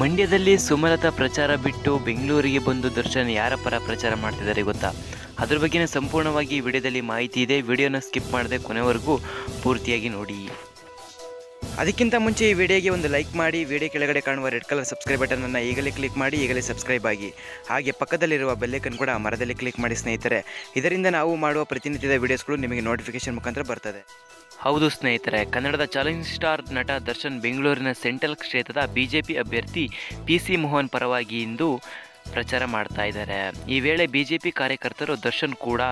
ಮಂಡ್ಯದಲ್ಲಿ ಸುಮಲತಾ ಪ್ರಚಾರ ಬಿಟ್ಟು ಬೆಂಗಳೂರಿಗೆ ಬಂದು ದರ್ಶನ್ ಯಾರ ಪರ ಪ್ರಚಾರ ಮಾಡ್ತಿದ್ದಾರೆ ಗೊತ್ತಾ? ಅದ್ರ ಬಗ್ಗೆನೇ ಸಂಪೂರ್ಣವಾಗಿ ಈ ವಿಡಿಯೋದಲ್ಲಿ ಮಾಹಿತಿ ಇದೆ. ವಿಡಿಯೋನ ಸ್ಕಿಪ್ ಮಾಡದೆ ಕೊನೆವರೆಗೂ ಪೂರ್ತಿಯಾಗಿ ನೋಡಿ. ಅದಕ್ಕಿಂತ ಮುಂಚೆ ಈ ವಿಡಿಯೋಗೆ ಒಂದು ಲೈಕ್ ಮಾಡಿ. ವಿಡಿಯೋ ಕೆಳಗಡೆ ಕಾಣುವ ರೆಡ್ ಕಲರ್ ಸಬ್ಸ್ಕ್ರೈಬ್ ಬಟನನ್ನು ಈಗಲೇ ಕ್ಲಿಕ್ ಮಾಡಿ. ಈಗಲೇ ಸಬ್ಸ್ಕ್ರೈಬ್ ಆಗಿ. ಹಾಗೆ ಪಕ್ಕದಲ್ಲಿರುವ ಬೆಲ್ಲೈಕನ್ ಕೂಡ ಮರದಲ್ಲಿ ಕ್ಲಿಕ್ ಮಾಡಿ ಸ್ನೇಹಿತರೆ. ಇದರಿಂದ ನಾವು ಮಾಡುವ ಪ್ರತಿನಿತ್ಯದ ವಿಡಿಯೋಸ್ಗಳು ನಿಮಗೆ ನೋಟಿಫಿಕೇಶನ್ ಮುಖಾಂತರ ಬರ್ತದೆ. ಹೌದು ಸ್ನೇಹಿತರೆ, ಕನ್ನಡದ ಚಾಲೆಂಜ್ ಸ್ಟಾರ್ ನಟ ದರ್ಶನ್ ಬೆಂಗಳೂರಿನ ಸೆಂಟ್ರಲ್ ಕ್ಷೇತ್ರದ ಬಿಜೆಪಿ ಅಭ್ಯರ್ಥಿ ಪಿ ಸಿ ಮೋಹನ್ ಪರವಾಗಿ ಇಂದು ಪ್ರಚಾರ ಮಾಡ್ತಾ ಇದ್ದಾರೆ. ಈ ವೇಳೆ ಬಿಜೆಪಿ ಕಾರ್ಯಕರ್ತರು ದರ್ಶನ್ ಕೂಡ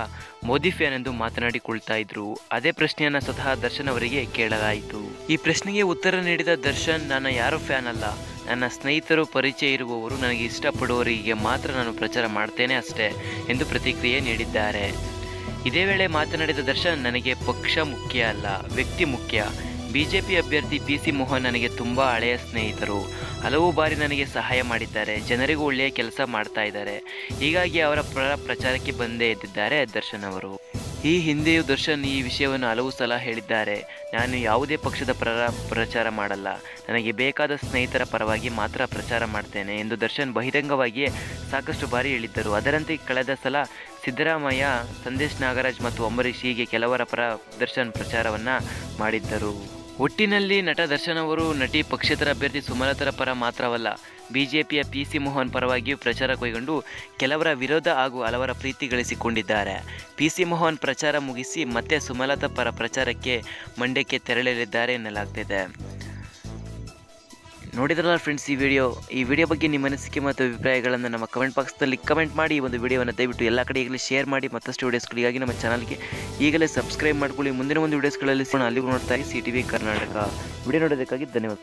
ಮೋದಿ ಫ್ಯಾನ್ ಎಂದು ಮಾತನಾಡಿಕೊಳ್ತಾ ಇದ್ರು. ಅದೇ ಪ್ರಶ್ನೆಯನ್ನು ಸ್ವತಃ ದರ್ಶನ್ ಅವರಿಗೆ ಕೇಳಲಾಯಿತು. ಈ ಪ್ರಶ್ನೆಗೆ ಉತ್ತರ ನೀಡಿದ ದರ್ಶನ್, ನನ್ನ ಯಾರು ಫ್ಯಾನ್ ಅಲ್ಲ. ನನ್ನ ಸ್ನೇಹಿತರು ಪರಿಚಯ ಇರುವವರು ನನಗೆ ಇಷ್ಟಪಡುವವರಿಗೆ ಮಾತ್ರ ನಾನು ಪ್ರಚಾರ ಮಾಡ್ತೇನೆ ಅಷ್ಟೇ ಎಂದು ಪ್ರತಿಕ್ರಿಯೆ ನೀಡಿದ್ದಾರೆ. ಇದೇ ವೇಳೆ ಮಾತನಾಡಿದ ದರ್ಶನ್, ನನಗೆ ಪಕ್ಷ ಮುಖ್ಯ ಅಲ್ಲ, ವ್ಯಕ್ತಿ ಮುಖ್ಯ. ಬಿಜೆಪಿ ಅಭ್ಯರ್ಥಿ ಪಿ ಸಿ ಮೋಹನ್ ನನಗೆ ತುಂಬ ಹಳೆಯ ಸ್ನೇಹಿತರು. ಹಲವು ಬಾರಿ ನನಗೆ ಸಹಾಯ ಮಾಡಿದ್ದಾರೆ, ಜನರಿಗೂ ಒಳ್ಳೆಯ ಕೆಲಸ ಮಾಡ್ತಾ ಇದ್ದಾರೆ. ಹೀಗಾಗಿ ಅವರ ಪರ ಪ್ರಚಾರಕ್ಕೆ ಬಂದೇ ಇದ್ದಿದ್ದಾರೆ ದರ್ಶನ್ ಅವರು. ಈ ಹಿಂದೆಯೂ ದರ್ಶನ್ ಈ ವಿಷಯವನ್ನು ಹಲವು ಸಲ ಹೇಳಿದ್ದಾರೆ. ನಾನು ಯಾವುದೇ ಪಕ್ಷದ ಪರ ಪ್ರಚಾರ ಮಾಡಲ್ಲ. ನನಗೆ ಬೇಕಾದ ಸ್ನೇಹಿತರ ಪರವಾಗಿ ಮಾತ್ರ ಪ್ರಚಾರ ಮಾಡ್ತೇನೆ ಎಂದು ದರ್ಶನ್ ಬಹಿರಂಗವಾಗಿಯೇ ಸಾಕಷ್ಟು ಬಾರಿ ಹೇಳಿದ್ದರು. ಅದರಂತೆ ಕಳೆದ ಸಲ ಸಿದ್ದರಾಮಯ್ಯ, ಸಂದೇಶ್ ನಾಗರಾಜ್ ಮತ್ತು ಅಂಬರೀಷ್ ಹೀಗೆ ಕೆಲವರ ಪರ ದರ್ಶನ್ ಪ್ರಚಾರವನ್ನು ಮಾಡಿದ್ದರು. ಒಟ್ಟಿನಲ್ಲಿ ನಟ ದರ್ಶನ್ ಅವರು ನಟಿ ಪಕ್ಷೇತರ ಅಭ್ಯರ್ಥಿ ಸುಮಲತರ ಪರ ಮಾತ್ರವಲ್ಲ, ಬಿಜೆಪಿಯ ಪಿ ಸಿ ಮೋಹನ್ ಪರವಾಗಿಯೂ ಪ್ರಚಾರ ಕೈಗೊಂಡು ಕೆಲವರ ವಿರೋಧ ಹಾಗೂ ಹಲವರ ಪ್ರೀತಿ ಗಳಿಸಿಕೊಂಡಿದ್ದಾರೆ. ಪಿ ಸಿ ಮೋಹನ್ ಪ್ರಚಾರ ಮುಗಿಸಿ ಮತ್ತೆ ಸುಮಲತಾ ಪರ ಪ್ರಚಾರಕ್ಕೆ ಮಂಡ್ಯಕ್ಕೆ ತೆರಳಲಿದ್ದಾರೆ ಎನ್ನಲಾಗ್ತಿದೆ. ನೋಡಿದ್ರಲ್ಲ ಫ್ರೆಂಡ್ಸ್ ಈ ವಿಡಿಯೋ ಈ ವಿಡಿಯೋ ಬಗ್ಗೆ ನಿಮ್ಮ ಅನಿಸಿಕೆ ಮತ್ತು ಅಭಿಪ್ರಾಯಗಳನ್ನು ನಮ್ಮ ಕಮೆಂಟ್ ಬಾಕ್ಸ್ನಲ್ಲಿ ಕಮೆಂಟ್ ಮಾಡಿ ಈ ಒಂದು ವಿಡಿಯೋವನ್ನು ದಯವಿಟ್ಟು ಎಲ್ಲ ಕಡೆ ಈಗಲೇ ಶೇರ್ ಮಾಡಿ ಮತ್ತಷ್ಟು ವಿಡಿಯೋಸ್ಗಳಿಗಾಗಿ ನಮ್ಮ ಚಾನಲ್ಗೆ ಈಗಲೇ ಸಬ್ಸ್ಕ್ರೈಬ್ ಮಾಡ್ಕೊಳ್ಳಿ. ಮುಂದಿನ ಒಂದು ವಿಡಿಯೋಸ್ಗಳಲ್ಲಿ ಸಿಗೋಣ. ಅಲ್ಲಿಗೂ ನೋಡ್ತಾ C T V Karnataka. Video ನೋಡೋದಕ್ಕಾಗಿ ಧನ್ಯವಾದ.